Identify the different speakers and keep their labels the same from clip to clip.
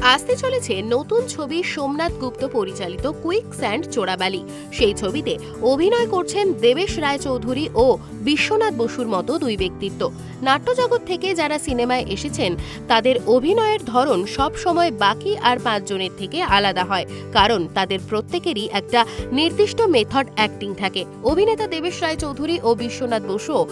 Speaker 1: আসতে চলেছে নতুন ছবি সোমনাথ গুপ্ত পরিচালিত কুইক স্যান্ড চোরাবালি। সেই ছবিতে অভিনয় করছেন দেবেশ রায়চৌধুরী ও বিশ্বনাথ বসুর মতো দুই ব্যক্তিত্ব। নাট্যজগৎ থেকে যারা সিনেমায় এসেছেন, তাদের অভিনয়ের ধরন সব সময় বাকি আর পাঁচজনের থেকে আলাদা হয়, কারণ তাদের প্রত্যেকেরই একটা নির্দিষ্ট মেথড অ্যাক্টিং থাকে। অভিনেতা দেবেশ রায়চৌধুরী ও বিশ্বনাথ বসুও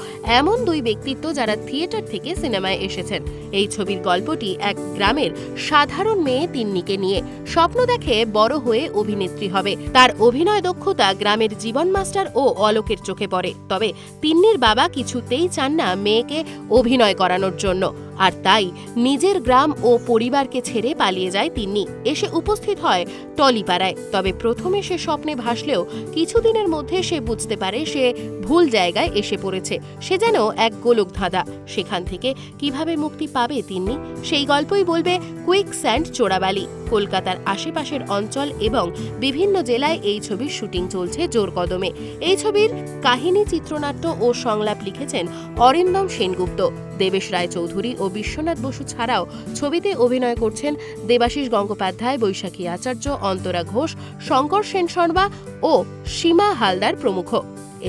Speaker 1: এমন দুই ব্যক্তিত্ব যারা থিয়েটার থেকে সিনেমায় এসেছেন। এই ছবির গল্পটি এক গ্রামের সাধারণ মেয়ে তিন্নিকে নিয়ে স্বপ্ন দেখে বড় হয়ে অভিনেত্রী হবে। তার অভিনয় দক্ষতা গ্রামের জীবন মাস্টার ও অলোকের চোখে পড়ে। তবে তিন্নির বাবা কিছুতেই চান না মেয়েকে অভিনয় করানোর জন্য। আর তাই নিজের গ্রাম ও পরিবারকে ছেড়ে পালিয়ে যায় তিন্নি এসে উপস্থিত হয় টলিপাড়ায়। তবে প্রথমে সে স্বপ্নে ভাসলেও কিছুদিনের মধ্যে সে বুঝতে পারে সে ভুল জায়গায় এসে পড়েছে। সে যেন এক গোলক ধাঁধা। সেখান থেকে কীভাবে মুক্তি পাবে তিন্নি সেই গল্পই বলবে কুইক স্যান্ড চোরাবালি। কলকাতার আশেপাশের অঞ্চল এবং বিভিন্ন জেলায় এই ছবির শুটিং চলছে জোর কদমে। এই ছবির কাহিনী, চিত্রনাট্য ও সংলাপ লিখেছেন অরিন্দম সেনগুপ্ত, দেবেশ রায় চৌধুরী ও বিশ্বনাথ বসু ছাড়াও ছবিতে অভিনয় করছেন দেবাশিস গঙ্গোপাধ্যায়, বৈশাখী আচার্য, অন্তরা ঘোষ, শঙ্কর সেন শর্মা ও সীমা হালদার প্রমুখ।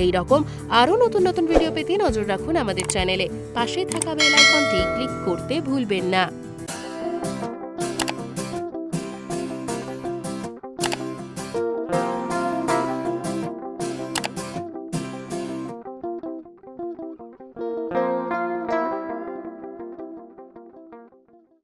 Speaker 1: এই রকম আরও নতুন নতুন ভিডিও পেতে নজর রাখুন আমাদের চ্যানেলে। পাশে থাকা বেল আইকনটি ক্লিক করতে ভুলবেন না।